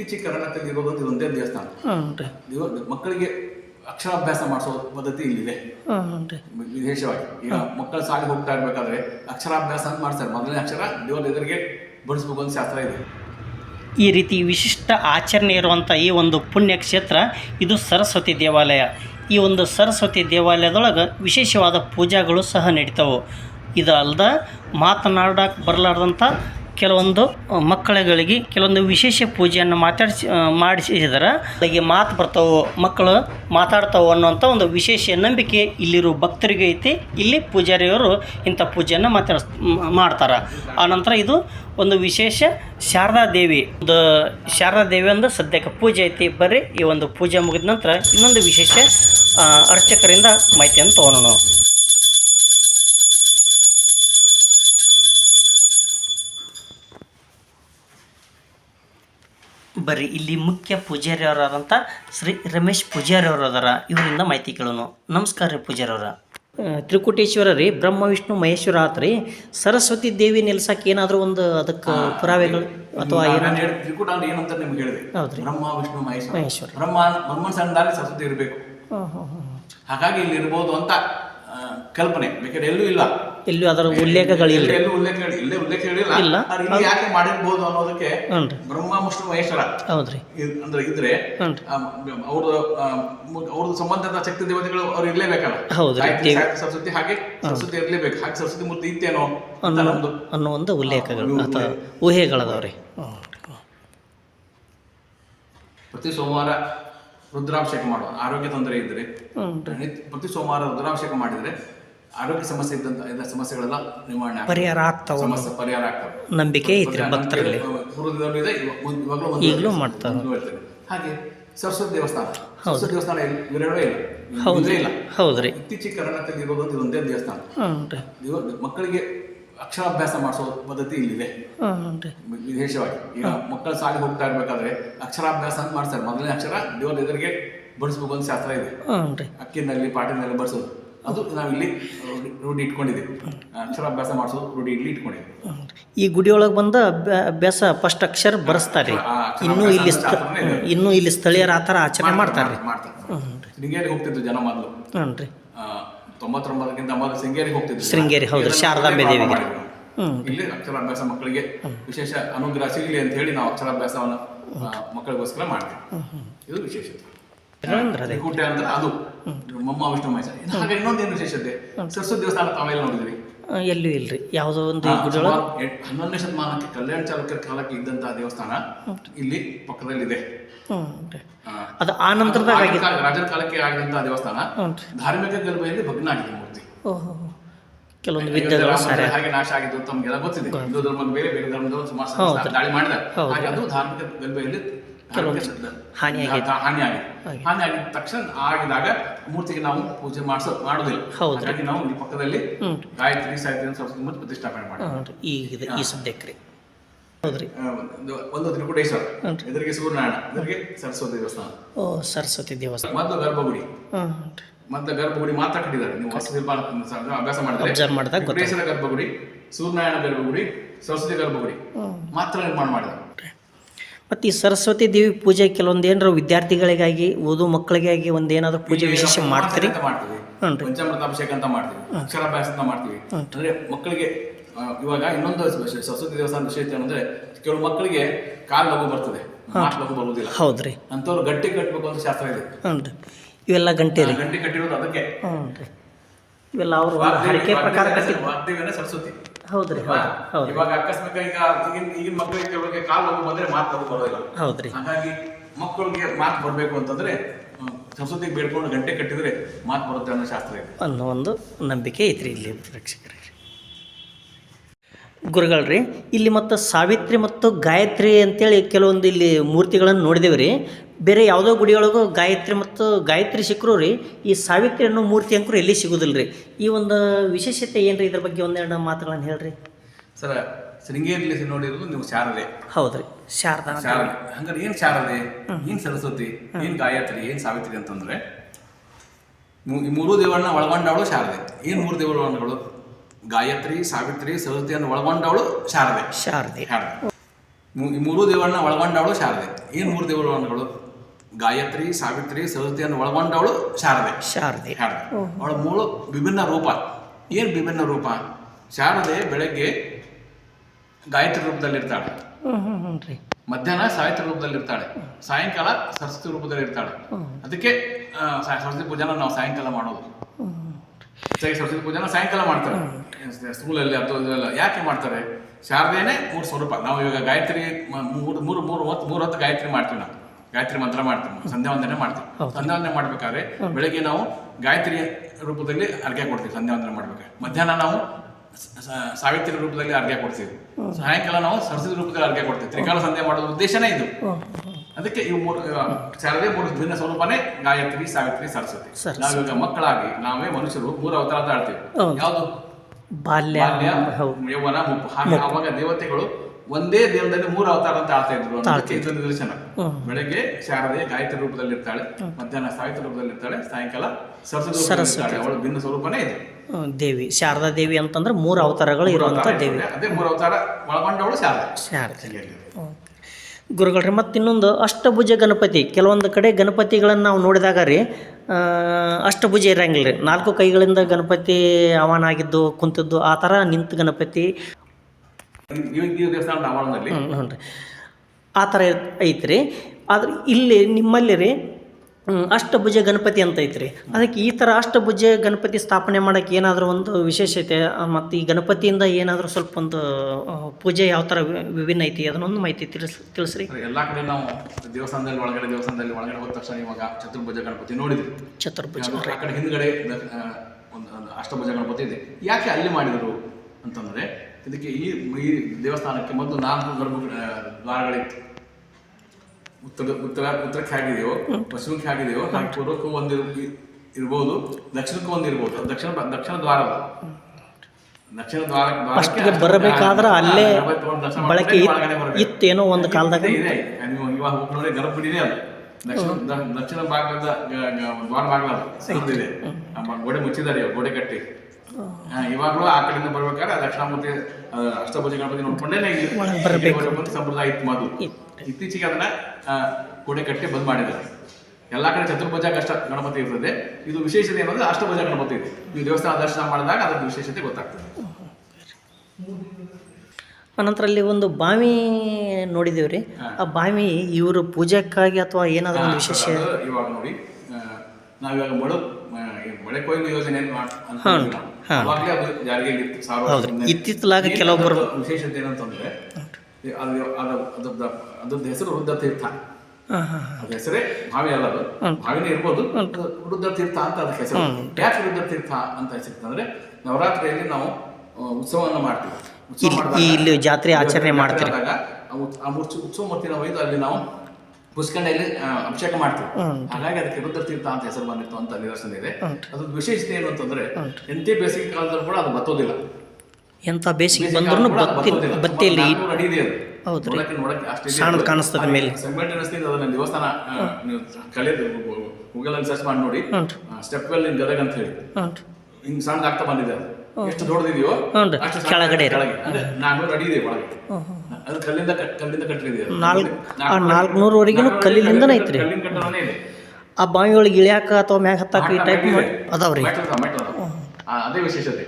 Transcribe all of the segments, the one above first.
ಇತ್ತೀಚೆಗೆ ಕರ್ನಾಟಕದಲ್ಲಿ ಇರೋದೊಂದು ಇದೊಂದೇ ದೇವಸ್ಥಾನ ದೇವ- ಮಕ್ಕಳಿಗೆ ಅಕ್ಷರಾಭ್ಯಾಸ ಮಾಡಿಸೋ ಪದ್ಧತಿ ಇಲ್ಲಿದೆ. ವಿಶೇಷವಾಗಿ. ಈಗ ಮಕ್ಕಳು ಸಾಲಿ ಹೋಗ್ತಾ ಇರ್ಬೇಕಾದ್ರೆ ಅಕ್ಷರಾಭ್ಯಾಸ ಅಂತ ಮಾಡ್ತಾರೆ. ಮೊದಲನೇ ಅಕ್ಷರ ದೇವರ ಎದುರಿಗೆ ಬಡಿಸ್ಬೇಕು ಅಂತ ಶಾಸ್ತ್ರ ಇದೆ. ಈ ರೀತಿ ವಿಶಿಷ್ಟ ಆಚರಣೆ ಇರುವಂಥ ಈ ಒಂದು ಪುಣ್ಯಕ್ಷೇತ್ರ ಇದು ಸರಸ್ವತಿ ದೇವಾಲಯ. ಈ ಒಂದು ಸರಸ್ವತಿ ದೇವಾಲಯದೊಳಗೆ ವಿಶೇಷವಾದ ಪೂಜಾಗಳು ಸಹ ನಡೀತಾವೆ. ಇದು ಅಲ್ಲದೆ ಮಾತನಾಡಕ್ಕೆ ಬರಲಾರ್ದಂಥ ಕೆಲವೊಂದು ಮಕ್ಕಳುಗಳಿಗೆ ಕೆಲವೊಂದು ವಿಶೇಷ ಪೂಜೆಯನ್ನು ಮಾತಾಡಿಸಿ ಮಾಡಿಸಿದ್ರ ಅಲ್ಲಿಗೆ ಮಾತು ಬರ್ತಾವೆ, ಮಕ್ಕಳು ಮಾತಾಡ್ತಾವೆ ಅನ್ನುವಂಥ ಒಂದು ವಿಶೇಷ ನಂಬಿಕೆ ಇಲ್ಲಿರೋ ಭಕ್ತರಿಗೆ ಐತಿ. ಇಲ್ಲಿ ಪೂಜಾರಿಯವರು ಇಂಥ ಪೂಜೆಯನ್ನು ಮಾತಾಡಿಸ್ ಮಾಡ್ತಾರೆ. ಆನಂತರ ಇದು ಒಂದು ವಿಶೇಷ ಶಾರದಾ ದೇವಿ. ಒಂದು ಶಾರದಾ ದೇವಿ ಒಂದು ಸದ್ಯಕ್ಕೆ ಪೂಜೆ ಐತಿ. ಬರ್ರಿ ಈ ಒಂದು ಪೂಜೆ ಮುಗಿದ ನಂತರ ಇನ್ನೊಂದು ವಿಶೇಷ ಅರ್ಚಕರಿಂದ ಮಾಹಿತಿಯನ್ನು ತೊಗೊಳೋಣ ಬರ್ರಿ ಇಲ್ಲಿ ಮುಖ್ಯ ಪೂಜಾರಿ ಅವರಾದಂಥ ಶ್ರೀ ರಮೇಶ್ ಪೂಜಾರಿ ಅವರು ಅದಾರ. ಇವರಿಂದ ಮಾಹಿತಿ ಕೇಳೋಣ. ನಮಸ್ಕಾರ ರೀ ಪೂಜಾರಿ ಅವರ. ತ್ರಿಕುಟೇಶ್ವರ ರೀ ಬ್ರಹ್ಮ ವಿಷ್ಣು ಮಹೇಶ್ವರ ಆತ್ರಿ ಸರಸ್ವತಿ ದೇವಿ ನಿಲ್ಸಕ್ಕೆ ಏನಾದರೂ ಒಂದು ಅದಕ್ಕೆ ಪುರಾವೆಗಳು ಅಥವಾ ತ್ರಿಕುಟ ಏನಾದ್ರು? ತ್ರಿಕೂಟ ಅಂದ್ರೆ ಏನಂತ ನಿಮ್ಗೆ ಹೇಳಿದೆ. ಹೌದ್ರಿ ಬ್ರಹ್ಮ ವಿಷ್ಣು ಮಹೇಶ್ವರ. ಮಹೇಶ್ವರ. ಬ್ರಹ್ಮ ಬ್ರಹ್ಮನ ಸಣ್ಣದಾಗಿ ಸರಸ್ವತಿ ಇರಬೇಕು. ಹಾಗಾಗಿ ಇಲ್ಲಿ ಇರ್ಬೋದು ಅಂತ ಆ, ಕಲ್ಪನೆ. ಬೇಕಾದ್ರೆ ಎಲ್ಲೂ ಇಲ್ಲ. ಎಲ್ಲೂ ಅದರ ಉಲ್ಲೇಖಗಳಿಲ್ಲ ಎಲ್ಲೂ- ಉಲ್ಲೇಖಗಳು ಇಲ್ಲೇ ಉಲ್ಲೇಖ ಹೇಳಿಲ್ಲ ಇಲ್ಲ. ಆದ್ರೆ ಇಲ್ಲಿ ಯಾಕೆ ಮಾಡಿರ್ಬೋದು ಅನ್ನೋದಕ್ಕೆ ಹ್ಞೂ ರೀ ಬ್ರಹ್ಮ ವಿಷ್ಣು ಮಹೇಶ್ವರ. ಹೌದ್ರಿ. ರೀ ಇದ್- ಅಂದ್ರೆ ಇದ್ರೆ ಹ್ಞೂ ರೀ ಅವ್ರದ್ದು ಅವ್ರದ್ದು ಸಂಬಂಧದ ಶಕ್ತಿ ದೇವತೆಗಳು ಅವ್ರು ಇರ್ಲೇಬೇಕಲ್ಲ. ಹೌದ್ರಿ, ಗಾಯತ್ರಿ, ಸರಸ್ವತಿ ಹಾಗೆ ಸರಸ್ವತಿ ಇರ್ಲೇಬೇಕು. ಹಾಗೆ ಸರಸ್ವತಿ ಮೂರ್ತಿ ಇತ್ತೇನೋ ಅಂತ ನಮ್ದು. ಅನ್ನೋ ಒಂದು ಉಲ್ಲೇಖಗಳು ಅಥವಾ ಊಹೆಗಳದಾವ್ರಿ. ಹ್ಞೂ ಪ್ರತಿ ಸೋಮವಾರ ರುದ್ರಾಭಿಷೇಕ ಮಾಡುವ ಆರೋಗ್ಯ ತೊಂದರೆ ಇದ್ರೆ. ಹ್ಞೂ ಪ್ರತಿ ಸೋಮವಾರ ರುದ್ರಾಭಿಷೇಕ ಮಾಡಿದ್ರೆ ಆರೋಗ್ಯ ಸಮಸ್ಯೆ ಇದ್ದಂತ ಎಲ್ಲ ಸಮಸ್ಯೆಗಳೆಲ್ಲ ನಿವಾರಣೆ. ಪರಿಹಾರ ಆಗ್ತಾವ ಸಮಸ್ಯೆ ಪರಿಹಾರ ಆಗ್ತವೆ. ನಂಬಿಕೆ ಐತ್ರಿ ಭಕ್ತರಲ್ಲಿ ಇವಾಗ್ಲೂ ಈಗಲೂ ಮಾಡ್ತಾರೆ. ಹಾಗೆ ಸರಸ್ವತಿ ದೇವಸ್ಥಾನ. ಸರಸ್ವತಿ ದೇವಸ್ಥಾನ ಇವರೆಡವೇ ಇವೆರಡೇ ಇಲ್ಲ. ಹೌದ್ರಿ ಇಲ್ಲ ಹೌದ್ರಿ ಇತ್ತೀಚೆಗೆ ಕರ್ನಾಟಕದಲ್ಲಿ ಇರೋದು ಇದೊಂದೇ ದೇವಸ್ಥಾನ. ಮಕ್ಕಳಿಗೆ ಅಕ್ಷರಾಭ್ಯಾಸ ಮಾಡಿಸೋ ಪದ್ಧತಿ ಇಲ್ಲಿದೆ. ವಿಶೇಷವಾಗಿ. ಈಗ ಮಕ್ಕಳು ಸಾಲಿ ಹೋಗ್ತಾ ಇರ್ಬೇಕಾದ್ರೆ ಅಕ್ಷರಾಭ್ಯಾಸ ಅಂತ ಮಾಡ್ತಾರೆ ಮೊದಲನೇ ಅಕ್ಷರ ದೇವರ ಎದುರಿಗೆ ಬಡಿಸ್ಬೇಕು ಅಂತ ಶಾಸ್ತ್ರ ಇದೆ. ಅಕ್ಕಿನಲ್ಲಿ ಪಾಟಿನಲ್ಲಿ ಬಡಿಸೋದು. ಅದು ನಾವಿಲ್ಲಿ ರೂಢಿ- ಇಟ್ಕೊಂಡಿದ್ದೀವಿ ಅಕ್ಷರಾಭ್ಯಾಸ ಮಾಡಿಸೋದು ರೂಢಿ ಇಲ್ಲಿ ಇಟ್ಕೊಂಡಿದ್ದೀವಿ ಈ ಗುಡಿಯೊಳಗೆ ಬಂದ ಅಭ್ಯಾಸ ಫಸ್ಟ್ ಅಕ್ಷರ ಬರೆಸ್ತಾರೆ. ಇನ್ನೂ ಇಲ್ಲಿ. ಇನ್ನೂ ಇಲ್ಲಿ ಸ್ಥಳೀಯರ ಆ ಥರ ಆಚರಣೆ ಮಾಡ್ತಾರೆ ಶೃಂಗೇರಿಗೆ ಹೋಗ್ತಿದ್ರು ಜನ ಮೊದಲು. ಹ್ಞೂ ರೀ ತೊಂಬತ್ತೊಂಬತ್ತಕ್ಕಿಂತ ಮೊದಲು ಶೃಂಗೇರಿಗೆ ಹೋಗ್ತಿದ್ರು ಶೃಂಗೇರಿ, ಹೌದು, ಶಾರದಾಂಬೆ ದೇವಿಗೆ. ಇಲ್ಲಿ ಅಕ್ಷರಾಭ್ಯಾಸ ಮಕ್ಕಳಿಗೆ ವಿಶೇಷ ಅನುಗ್ರಹ ಸಿಗಲಿ ಅಂತ ಹೇಳಿ ನಾವು ಅಕ್ಷರಾಭ್ಯಾಸವನ್ನು ಮಕ್ಕಳಿಗೋಸ್ಕರ ಮಾಡ್ತೀವಿ. ಇದು ವಿಶೇಷತೆ. ತ್ರಿಕೂಟೆ ಅಂದ್ರೆ ಅದು. ಮಮ್ಮ ವಿಷ್ಣು ಮಹೇಶ. ಹಾಗೆ ಇನ್ನೊಂದೇನು ವಿಶೇಷತೆ? ಸರಸ್ವತಿ ದೇವಸ್ಥಾನ ತಾವೆಲ್ಲ ನೋಡಿದ್ರಿ ಎಲ್ಲೂ ಇಲ್ರಿ. ಯಾವುದೋ ಒಂದು ಹನ್ನೊಂದನೇ ಶತಮಾನಕ್ಕೆ ಕಲ್ಯಾಣ ಚಾಲುಕ್ಯ ಕಾಲಕ್ಕೆ ಇದ್ದಂತಹ ದೇವಸ್ಥಾನ ಇಲ್ಲಿ ಪಕ್ಕದಲ್ಲಿದೆ. ಅದು ಆ ನಂತರದಾಗ ರಾಜರ ಕಾಲಕ್ಕೆ ಆಗಿದಂತಹ ದೇವಸ್ಥಾನ. ಧಾರ್ಮಿಕ ಗರ್ಭೆಯಲ್ಲಿ ಭಗ್ನ ಆಗಿದೆ ಮೂರ್ತಿ ಕೆಲವೊಂದು ವಿದ್ಯೆಗಳು ಸಾರ. ಹಾಗೆ ನಾಶ ಆಗಿದ್ದು ಅಂತ ನಮಗೆಲ್ಲ ಗೊತ್ತಿದೆ. ಹಿಂದೂ ಧರ್ಮದ ಬೇರೆ ಬೇರೆ ಧರ್ಮದವರು ಸುಮಾರು ದಾಳಿ ಮಾಡಿದ್ದಾರೆ. ಹಾಗೆ ಅದು ಧಾರ್ಮಿಕ ಗರ್ಭೆಯಲ್ಲಿ ಧಾರ್ಮಿಕ ಹಾನಿ ಧ- ಹಾನಿ ಆಗಿದೆ ಹಾನಿ ಆಗಿದ ತಕ್ಷಣ ಆಗಿದಾಗ ಮೂರ್ತಿಗೆ ನಾವು ಪೂಜೆ ಮಾಡಿಸೋ ಮಾಡೋದಿಲ್ಲ. ಹೌದು. ಹಾಗಾಗಿ ನಾವು ಈ ಪಕ್ಕದಲ್ಲಿ ಗಾಯತ್ರಿ ಸಾಹಿತ್ಯ ಸರಸ್ವತಿ ಮೂರ್ತಿ ಪ್ರತಿಷ್ಠಾಪನೆ ಮಾಡಿ ಈ ಇದೆ. ಈಗ ಈ ಸದ್ಯಕ್ಕೆ ಹೌದ್ರಿ. ಒಂದು ತ್ರಿಕುಟೇಶ್ವರ ಎದುರಿಗೆ ಸೂರ್ಯನಾರಾಯಣ ಎದುರಿಗೆ ಸರಸ್ವತಿ ದೇವಸ್ಥಾನ. ಓ ಸರಸ್ವತಿ ದೇವಸ್ಥಾನ. ಮತ್ತು ಗರ್ಭಗುಡಿ. ಮತ್ತೆ ಗರ್ಭಗುಡಿ ಮಾತ್ರ ಕಟ್ಟಿದ್ದಾರೆ. ನೀವು ವಾಸ್ತುಶಿಲ್ಪ ಅಭ್ಯಾಸ ಮಾಡಿದ್ರೆ ಮಾಡಿದಾಗ ಗರ್ಭಗುಡಿ ಸೂರ್ಯನಾರಾಯಣ ಗರ್ಭಗುಡಿ ಸರಸ್ವತಿ ಗರ್ಭಗುಡಿ ಮಾತ್ರ ನಿರ್ಮಾಣ ಮಾಡಿದ್ದಾರೆ. ಮತ್ತು ಈ ಸರಸ್ವತಿ ದೇವಿ ಪೂಜೆ ಕೆಲವೊಂದು ಏನಾರ ವಿದ್ಯಾರ್ಥಿಗಳಿಗಾಗಿ ಓದು ಮಕ್ಕಳಿಗಾಗಿ ಒಂದು ಏನಾದರೂ ಪೂಜೆ ವಿಶೇಷ ಮಾಡ್ತೀರಿ? ಮಾಡ್ತೀವಿ. ಪಂಚಾಮೃತ ಅಭಿಷೇಕ ಅಂತ ಮಾಡ್ತೀವಿ. ಅಕ್ಷರಾಭ್ಯಾಸ ಅಂತ ಮಾಡ್ತೀವಿ. ಅಂದ್ರೆ ಮಕ್ಕಳಿಗೆ ಇವಾಗ ಇನ್ನೊಂದು ಸರಸ್ವತಿ ದೇವಸ್ಥಾನ ವಿಶೇಷತೆ ಏನಂದ್ರೆ ಕೆಲವು ಮಕ್ಕಳಿಗೆ ಕಾಲು ಲಘು ಬರ್ತದೆ. ಲಘು ಬರುವುದಿಲ್ಲ ಹೌದ್ರಿ ಅಂತವ್ರು ಗಟ್ಟಿ ಕಟ್ಟಬೇಕು ಅಂತ ಶಾಸ್ತ್ರ ಇದೆ. ಹ್ಞೂ ಇವೆಲ್ಲ ಗಂಟೆ ರೀ. ಗಂಟೆ ಕಟ್ಟಿರೋದು ಅದಕ್ಕೆ. ಹ್ಞೂ ರೀ. ಇವೆಲ್ಲ ಅವರು ಹರಕೆ ಪ್ರಕಾರ ಸರಸ್ವತಿ. ಹೌದು ರೀ ಹೌದು ಇವಾಗ ಅಕಸ್ಮಾತ್ ಈಗ ಈಗಿನ ಈಗಿನ ಮಕ್ಕಳಿಗೆ ಕೆಲವರಿಗೆ ಕಾಲು ಹೋಗಿ ಬಂದ್ರೆ ಮಾತು ಬರೋದಿಲ್ಲ. ಹೌದ್ರಿ. ಹಾಗಾಗಿ ಮಕ್ಕಳಿಗೆ ಮಾತು ಬರಬೇಕು ಅಂತಂದ್ರೆ ಸಂಸ್ಕೃತಿಗೆ ಬೇಡ್ಕೊಂಡು ಗಂಟೆ ಕಟ್ಟಿದ್ರೆ ಮಾತು ಬರುತ್ತೆ ಅನ್ನೋ ಶಾಸ್ತ್ರ ಇದೆ. ಅನ್ನೋ ಒಂದು ನಂಬಿಕೆ ಐತ್ರಿ ಇಲ್ಲಿ ರಕ್ಷಕರಿಗೆ ಗುರುಗಳ್ರಿ ಇಲ್ಲಿ ಮತ್ತು ಸಾವಿತ್ರಿ ಮತ್ತು ಗಾಯತ್ರಿ ಅಂತೇಳಿ ಕೆಲವೊಂದು ಇಲ್ಲಿ ಮೂರ್ತಿಗಳನ್ನು ನೋಡಿದೇವೆ ರೀ ಬೇರೆ ಯಾವುದೋ ಗುಡಿಯೊಳಗೂ ಗಾಯತ್ರಿ ಮತ್ತು ಗಾಯತ್ರಿ ಸಿಕ್ಕರು ರೀ ಈ ಸಾವಿತ್ರಿ ಅನ್ನೋ ಮೂರ್ತಿ ಅಂಕರು ಎಲ್ಲಿ ಸಿಗೋದಿಲ್ಲ ರೀ ಈ ಒಂದು ವಿಶೇಷತೆ ಏನು ರೀ ಇದ್ರ ಬಗ್ಗೆ ಒಂದೆರಡು ಮಾತುಗಳನ್ನು ಹೇಳ್ರಿ. ಸರ ಶೃಂಗೇರಿಯಲ್ಲಿ ನೋಡಿರೋದು ನೀವು ಶಾರದೆ. ಹೌದ್ರಿ ಶಾರದ ಶಾರದಾ. ಹಂಗಾರೆ ಏನು ಶಾರದೆ? ಏನು ಸರಸ್ವತಿ? ಏನು ಗಾಯತ್ರಿ? ಏನು ಸಾವಿತ್ರಿ ಅಂತಂದ್ರೆ ಈ ಮೂರು ದೇವರನ್ನ ಒಳಗೊಂಡವಳು ಶಾರದೆ. ಏನು ಮೂರು ದೇವರುಗಳು ಗಾಯತ್ರಿ ಸಾವಿತ್ರಿ ಸರಸ್ವತಿಯನ್ನು ಒಳಗೊಂಡವಳು ಶಾರದೆ. ಶಾರದೆ. ಶಾರದೆ. ಈ ಮೂರು ದೇವರನ್ನ ಒಳಗೊಂಡವಳು ಶಾರದೆ. ಏನು ಮೂರು ದೇವರುಗಳು ಗಾಯತ್ರಿ ಸಾವಿತ್ರಿ ಸರಸ್ವತಿಯನ್ನು ಒಳಗೊಂಡವಳು ಶಾರದೆ. ಶಾರದೆ. ಅವಳ ಮೂಳು ವಿಭಿನ್ನ ರೂಪ. ಏನು ವಿಭಿನ್ನ ರೂಪ? ಶಾರದೆ ಬೆಳಗ್ಗೆ ಗಾಯತ್ರಿ ರೂಪದಲ್ಲಿರ್ತಾಳೆ. ಇರ್ತಾಳೆ ಹ್ಞೂ ಹ್ಞೂ ರೀ. ಮಧ್ಯಾಹ್ನ ಸಾವಿತ್ರಿ ರೂಪದಲ್ಲಿರ್ತಾಳೆ. ಸಾಯಂಕಾಲ ಸರಸ್ವತಿ ರೂಪದಲ್ಲಿ ಇರ್ತಾಳೆ ಅದಕ್ಕೆ ಸರಸ್ವತಿ ಪೂಜೆನ ನಾವು ಸಾಯಂಕಾಲ ಮಾಡೋದು. ಸರಸ್ವತಿ ಪೂಜೆನ ಸಾಯಂಕಾಲ ಮಾಡ್ತಾರೆ. ಸ್ಕೂಲಲ್ಲಿ ಅಥವಾ ಇದೆಲ್ಲ ಯಾಕೆ ಮಾಡ್ತಾರೆ? ಶಾರದೇನೆ ಮೂರು ಸ್ವರೂಪ. ನಾವು ಇವಾಗ ಗಾಯತ್ರಿ ಮೂರು ಮೂರು ಮೂರು ಹೊತ್ತು ಮೂರು ಹೊತ್ತು ಗಾಯತ್ರಿ ಮಾಡ್ತೀವಿ ನಾವು. ಗಾಯತ್ರಿ ಮಂತ್ರ ಮಾಡ್ತೀವಿ. ಸಂಧ್ಯಾ ವಂದನೆ ಮಾಡ್ತೀವಿ. ಸಂಧ್ಯಾ ವಂದನೆ ಮಾಡ್ಬೇಕಾದ್ರೆ ಬೆಳಗ್ಗೆ ನಾವು ಗಾಯತ್ರಿ ರೂಪದಲ್ಲಿ ಅರ್ಘ್ಯ ಕೊಡ್ತೀವಿ ಸಂಧ್ಯಾ ವಂದನೆ ಮಾಡ್ಬೇಕಾದ್ರೆ. ಮಧ್ಯಾಹ್ನ ನಾವು ಸಾವಿತ್ರಿ ರೂಪದಲ್ಲಿ ಅರ್ಘ್ಯ ಕೊಡ್ತೀವಿ. ಸಾಯಂಕಾಲ ನಾವು ಸರಸ್ವತಿ ರೂಪದಲ್ಲಿ ಅರ್ಘ್ಯ ಕೊಡ್ತೀವಿ. ತ್ರಿಕಾಲ ಸಂಧ್ಯಾ ಮಾಡೋದು ಉದ್ದೇಶನೇ ಇದು. ಅದಕ್ಕೆ ಇವು ಮೂರು ಶಾರದೆ ಮೂರು ಭಿನ್ನ ಸ್ವರೂಪನೇ ಗಾಯತ್ರಿ ಸಾವಿತ್ರಿ ಸರಸ್ವತಿ. ನಾವೀಗ ಮಕ್ಕಳಾಗಿ ನಾವೇ ಮನುಷ್ಯರು ಮೂರು ಅವತಾರ ತಾಳ್ತೀವಿ. ಯಾವುದು? ಬಾಲ್ಯ ಯೌವನ ಮುಪ್ಪು. ಹಾಗೆ ಅವಾಗ ದೇವತೆಗಳು ಒಂದೇ ದೇವದಲ್ಲಿ ಮೂರು ಅವತಾರ ಅಂತ ಆಳ್ತಾ ಇದ್ರು ಇದೊಂದು ದರ್ಶನ ನಿದರ್ಶನ ಬೆಳಗ್ಗೆ ಶಾರದೆ ಗಾಯತ್ರಿ ರೂಪದಲ್ಲಿ ಇರ್ತಾಳೆ ಮಧ್ಯಾಹ್ನ ಸಾಹಿತ್ಯ ರೂಪದಲ್ಲಿ ಇರ್ತಾಳೆ ಸಾಯಂಕಾಲ ಸರಸ್ವತಿ ಅವಳ ಭಿನ್ನ ಸ್ವರೂಪನೇ ಇದೆ. ದೇವಿ. ಶಾರದಾ ದೇವಿ ಅಂತಂದ್ರೆ ಮೂರು ಅವತಾರಗಳು ಇರುವಂತ ದೇವಿ. ಅದೇ ಮೂರು ಅವತಾರ ಒಳಗೊಂಡವಳು ಶಾರದೆ. ಶಾರದೆ. ಗುರುಗಳ್ರಿ ಮತ್ತು ಇನ್ನೊಂದು ಅಷ್ಟಭುಜ ಗಣಪತಿ. ಕೆಲವೊಂದು ಕಡೆ ಗಣಪತಿಗಳನ್ನು ನಾವು ನೋಡಿದಾಗ ರೀ ಅಷ್ಟಭುಜ ಇರಂಗಿಲ್ಲ ರೀ ನಾಲ್ಕು ಕೈಗಳಿಂದ ಗಣಪತಿ ಅವನಾಗಿದ್ದು ಕುಂತಿದ್ದು ಆ ಥರ ನಿಂತು ಗಣಪತಿ ದೇವಸ್ಥಾನದ ಆವರಣದಲ್ಲಿ. ಹ್ಞೂ ರೀ. ಆ ಥರ ಐತ್ರಿ. ಆದ್ರೆ ಇಲ್ಲಿ ನಿಮ್ಮಲ್ಲಿ ರೀ ಅಷ್ಟಭುಜ ಗಣಪತಿ ಅಂತ ಐತ್ರಿ. ಅದಕ್ಕೆ ಈ ಥರ ಅಷ್ಟಭುಜ ಗಣಪತಿ ಸ್ಥಾಪನೆ ಮಾಡೋಕ್ಕೆ ಏನಾದರೂ ಒಂದು ವಿಶೇಷತೆ ಮತ್ತು ಈ ಗಣಪತಿಯಿಂದ ಏನಾದರೂ ಸ್ವಲ್ಪ ಒಂದು ಪೂಜೆ ಯಾವ ಥರ ವಿಭಿನ್ನ ಐತಿ? ಅದನ್ನೊಂದು ಮಾಹಿತಿ ತಿಳಿಸ್ ತಿಳಿಸ್ರಿ. ಎಲ್ಲಾ ಕಡೆ ನಾವು ದೇವಸ್ಥಾನದಲ್ಲಿ ಒಳಗಡೆ ದೇವಸ್ಥಾನದಲ್ಲಿ ಒಳಗಡೆ ಹೋದ ತಕ್ಷಣ ಇವಾಗ ಚತುರ್ಭುಜ ಗಣಪತಿ ನೋಡಿದ್ರಿ ಚತುರ್ಭುಜ ಯಾವ್ದು ಆ ಕಡೆ ಹಿಂದ್ಗಡೆ ಒಂದು ಅಷ್ಟಭುಜ ಗಣಪತಿ ಇದೆ. ಯಾಕೆ ಅಲ್ಲಿ ಮಾಡಿದರು ಅಂತಂದ್ರೆ ಇದಕ್ಕೆ ಈ ಈ ದೇವಸ್ಥಾನಕ್ಕೆ ಮೊದಲು ನಾಲ್ಕು ಗರ್ಭ ದ್ವಾರಗಳಿತ್ತು. ಉತ್ತರ ಉತ್ತರ ಉತ್ತರಕ್ಕೆ ಹೇಗಿದೆಯೋ ಪಶ್ಚಿಮಕ್ಕೆ ಹೇಗಿದೆಯೋ ಹಾಗೆ ಪೂರ್ವಕ್ಕೂ ಒಂದು ಇರ್- ಇರ್ಬೋದು ದಕ್ಷಿಣಕ್ಕೂ ಒಂದು ಇರ್ಬೋದು. ದಕ್ಷಿಣ ದಕ್ಷಿಣ ದ್ವಾರ ದಕ್ಷಿಣ ದ್ವಾರ ಬರಬೇಕಾದ್ರೆ ಅಲ್ಲೇ ಬಳಕೆ. ಇತ್ತೇನೋ ಒಂದು ಕಾಲದಾಗ? ಇದೆ, ನೀವು ಇವಾಗ ಹೋಗಿ ನೋಡಿ ಗರ್ಭಗುಡಿನೇ ಅದು. ದಕ್ಷಿಣ ದಕ್ಷಿಣ ಭಾಗದ ದ್ವಾರ ಭಾಗ ಗೋಡೆ ಮುಚ್ಚಿದ್ದಾರೆ ಗೋಡೆ ಕಟ್ಟಿ. ಇವಾಗಲೂ ಆ ಕಡೆಯಿಂದ ಬರ್ಬೇಕಾದ್ರೆ ದಕ್ಷಿಣಾಮೂರ್ತಿ ಅಷ್ಟಭುಜ ಗಣಪತಿ ನೋಡ್ಕೊಂಡೇ ಸಂಪ್ರದಾಯ ಇತ್ತು. ಮೊದಲು ಇತ್ತೀಚೆಗೆ ಅದನ್ನ ಗೋಡೆ ಕಟ್ಟಿ ಬಂದ್ ಮಾಡಿದ್ದಾರೆ. ಎಲ್ಲಾ ಕಡೆ ಚತುರ್ಭುಜ ಕಷ್ಟ ಗಣಪತಿ ಇರ್ತದೆ. ಇದು ವಿಶೇಷತೆ ಏನಂದ್ರೆ ಅಷ್ಟಭುಜ ಗಣಪತಿ ಇದೆ. ನೀವು ದೇವಸ್ಥಾನ ದರ್ಶನ ಮಾಡಿದಾಗ ಅದರ ವಿಶೇಷತೆ ಗೊತ್ತಾಗ್ತದೆ. ಅನಂತರ ಅಲ್ಲಿ ಒಂದು ಬಾವಿ ನೋಡಿದೇವ್ರಿ ಆ ಬಾವಿ ಇವರು ಪೂಜೆಕ್ಕಾಗಿ ಅಥವಾ ಏನಾದರೂ ವಿಶೇಷ? ಇವಾಗ ನೋಡಿ ನಾವಿವಾಗ ಮಳು ಮಳೆ ಕೊಯ್ಲು ಯೋಜನೆ ಅಂತ ಮಾಡ್- ಅನ್ಕೊಂಡಿದ್ವಿ ಅದು ಇತ್ತು ಸಾವಿರ. ಇತ್ತಿತ್ತಲಾಗ ಏನ್ ಕೆಲವೊಬ್ಬರು- ವಿಶೇಷತೆ ಏನಂತಂದ್ರೆ ಅದು ಅದು ಅದ್ರದ್ದು ಅದ್ರದ್ದು ಹೆಸರು ವೃದ್ಧ ತೀರ್ಥ. ಹಾಂ ಹೆಸರೇ ಭಾವಿ ಅಲ್ಲ ಅದು. ಭಾವಿನೇ ಇರ್ಬೋದು ಅದು ವೃದ್ಧ ತೀರ್ಥ ಅಂತ ಅದಕ್ಕೆ ಹೆಸರು. ಯಾಕೆ ವೃದ್ಧ ತೀರ್ಥ ಅಂತ ಹೆಸರಿತ್ತಂದ್ರೆ ನವರಾತ್ರಿಯಲ್ಲಿ ನಾವು ಉತ್ಸವವನ್ನು ಮಾಡ್ತೀವಿ. ಇಲ್ಲಿ ಜಾತ್ರೆ ಆಚರಣೆ ಮಾಡ್ತಾರೆ. ಆ ಉತ್ಸವ ಮೂರ್ತಿನ ಒಯ್ದು ಅಲ್ಲಿ ನಾವು ಪುಷ್ಕಂಡೆಯಲ್ಲಿ ಇಲ್ಲಿ ಅಭಿಷೇಕ ಮಾಡ್ತೀವಿ. ಹಾಗಾಗಿ ಅದಕ್ಕೆ ರುದ್ರ ತೀರ್ಥ ಅಂತ ಹೆಸರು ಬಂದಿತ್ತು ಅಂತ ನಿದರ್ಶನ ಇದೆ ಅದ್ರ ವಿಶೇಷತೆ ಏನು ಅಂತಂದ್ರೆ ಎಂತೆ ಬೇಸಿಗೆ ಕಾಲದಲ್ಲೂ ಕೂಡ ಅದು ಬತ್ತೋದಿಲ್ಲ. ಎಂತ ಬೇಸಿಗೆ ಬಂದ್ರು ಕಾಲದಲ್ಲೂ ಕೂಡ ಅದು. ಹೌದ್ರಿ. ನೋಡಕ್ಕೆ. ಕಾಣಿಸ್ತದೆ ಮೇಲೆ. ಅದನ್ನ ದೇವಸ್ಥಾನ ನೀವು ಕಲಿಯೋದು ಗೂಗಲ್ ಅಲ್ಲಿ ಸರ್ಚ್ ಮಾಡಿ ನೋಡಿ. ಸ್ಟೆಪ್ ವೆಲ್ ಇನ್ ಗದಗ ಅಂತ ಹೇಳಿ. ಹಿಂಗ ಹಿಂಗ್ ಆಗ್ತಾ ಬಂದಿದೆ ಅದು. ಎಷ್ಟು ದೊಡ್ಡದಿದೆಯೋ ಅಷ್ಟು ಕೆಳಗಡೆ ಅಂದ್ರೆ ನಾನ್ನೂರು ಅಡಿ ಇದೆ ಒಳಗೆ. ಅದು ಕಲ್ಲಿಂದ ಕಲ್ಲಿಂದ ಕಟ್ಟಿದೆ. ನಾಲ್ಕು ಆ ನಾಲ್ಕುನೂರು ನಾಲ್ಕುನೂರವರೆಗೂ ಕಲ್ಲಿನಿಂದನೇ ಕಲ್ಲಿಂದ ಐತ್ರಿ. ಕಲ್ಲಿನ ಕಟ್ಟಡನೇ ಇದೆ. ಆ ಬಾವಿ ಒಳಗೆ ಇಳಿಯಾಕ ಅಥವಾ ಮ್ಯಾಗ ಹತ್ತಾಕ ಈ ಟೈಪ್ ಅದಾವ್ರಿ ಅದೇ ವಿಶೇಷತೆ.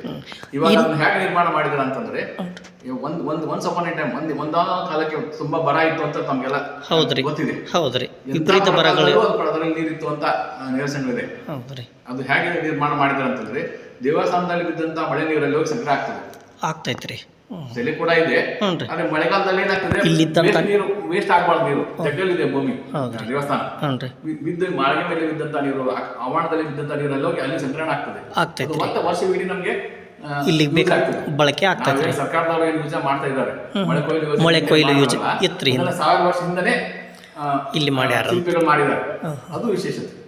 ಇವಾಗ ಅದನ್ನ ಹೇಗೆ ನಿರ್ಮಾಣ ಮಾಡಿದ್ರ ಅಂತಂದ್ರೆ ಒಂದ್ ಒಂದ್ ಒನ್ಸ್ ಅಪಾನ್ ಟೈಮ್ ಒಂದ್ ಒಂದಾದ ಕಾಲಕ್ಕೆ ತುಂಬಾ ಬರ ಇತ್ತು ಅಂತ ತಮ್ಗೆಲ್ಲ ಹೌದ್ರಿ. ಗೊತ್ತಿದೆ. ಹೌದ್ರಿ. ವಿಪರೀತ ಬರಗಳು. ಅದರಲ್ಲಿ ನೀರಿತ್ತು ಅಂತ ನಿರಸನಗಳಿದೆ ಹೌದ್ರಿ. ಅದು ಹೇಗೆ ನಿರ್ಮಾಣ ಮಾಡಿದ್ರ ಅಂತಂದ್ರೆ ದೇವಸ್ಥಾನದಲ್ಲಿ ಬಿದ್ದಂತ ಮಳೆ ನೀರಲ್ಲಿ ಹೋಗಿ ಸಂಗ್ರಹ ಆಗ್ತದೆ. ಆಗ್ತೈತ್ರಿ. ಕೂಡ ಇದೆ. ಹ್ಞೂ ರೀ. ಆದ್ರೆ ಮಳೆಗಾಲದಲ್ಲಿ ಏನಾಗ್ತದೆ? ಇಲ್ಲಿದ್ದಂತ- waste ನೀರು ವೇಸ್ಟ್ ಆಗ್ಬಾರ್ದು ನೀರು. ಇದೆ ಭೂಮಿ. ದೇವಸ್ಥಾನ. ಹ್ಞೂ ರೀ. ಬಿ- ಬಿದ್ದ ಮಾಳಿಗೆ ಮೇಲೆ ಬಿದ್ದಂತ ನೀರು ಆ- ಆವರಣದಲ್ಲಿ ಬಿದ್ದಂತ ನೀರಲ್ಲಿ ಹೋಗಿ ಅಲ್ಲಿ ಸಂಗ್ರಹಣ ಆಗ್ತದೆ. ಅದು ಮತ್ತೆ ವರ್ಷವಿಡೀ ನಮ್ಗೆ ಇಲ್ಲಿ ಇಲ್ಲಿಗೆ use ಬೇಕು ಆಗ್ತದೆ. ಬಳಕೆ ಸರ್ಕಾರದವರು ಏನು ಯೋಜನೆ ಮಾಡ್ತಾ ಇದ್ದಾರೆ. ಮಳೆ ಕೊಯ್ಲು ಯೋಜನೆ ಮಳೆ ಕೊಯ್ಲು ಯೋಜನೆ ಅದನ್ನ ಸಾವಿರ ವರ್ಷದಿಂದನೇ ಆ, ಇಲ್ಲಿ ಮಾಡ್ಯಾರ ಅಂತ. ಶಿಲ್ಪಿಗಳು ಮಾಡಿದ್ದಾರೆ. ಅದು ವಿಶೇಷತೆ.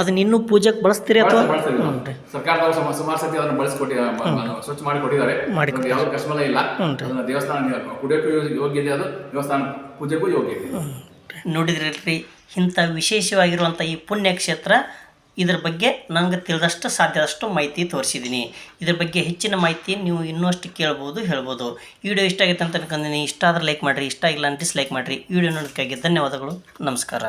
ಅದನ್ನ ಇನ್ನೂ ಪೂಜೆಗೆ ಬಳಸ್ತೀರಿ ಅಥವಾ? ಬಳಸ್ತಾರೆ, ಹ್ಞೂ ಬಳಸ್ತಾರೆ. ರೀ. ಸರ್ಕಾರದವರು ಸುಮ- ಸುಮಾರು ಸತಿ ಅದನ್ನ ಬಳಸ್ಕೊಟ್ಟಿ ಆ, ಬ- ಬ- ಸ್ವಚ್ಛ ಮಾಡಿ ಕೊಟ್ಟಿದ್ದಾರೆ ಮಾಡಿ ಯಾವ ಕಶ್ಮಲ ಇಲ್ಲ. ಅದನ್ನ ದೇವಸ್ಥಾನ ಕುಡಿಯೋಕ್ಕೂ ಯೋಗ್ಯ- ಯೋಗ್ಯ ಇದೆ ಅದು ದೇವಸ್ಥಾನ ಪೂಜೆಗೂ ಯೋಗ್ಯ ಇದೆ. ನೋಡಿದ್ರಿ ಇಂಥ ವಿಶೇಷವಾಗಿರುವಂಥ ಈ ಪುಣ್ಯಕ್ಷೇತ್ರ ಇದ್ರ ಬಗ್ಗೆ ನನಗೆ ತಿಳಿದಷ್ಟು ಸಾಧ್ಯದಷ್ಟು ಮಾಹಿತಿ ತೋರಿಸಿದ್ದೀನಿ ಇದ್ರ ಬಗ್ಗೆ ಹೆಚ್ಚಿನ ಮಾಹಿತಿ ನೀವು ಇನ್ನಷ್ಟು ಕೇಳ್ಬೋದು ಹೇಳ್ಬೋದು. ವಿಡಿಯೋ ಇಷ್ಟ ಆಗೈತೆ ಅಂತ ಅನ್ಕೊಂಡಿನಿ. ಇಷ್ಟ ಆದ್ರೆ ಲೈಕ್ ಮಾಡಿರಿ ಇಷ್ಟ ಆಗಿಲ್ಲ ಡಿಸ್ಲೈಕ್ ಮಾಡಿರಿ. ವಿಡಿಯೋ ನೋಡೋದಕ್ಕಾಗಿ ಧನ್ಯವಾದಗಳು. ನಮಸ್ಕಾರ.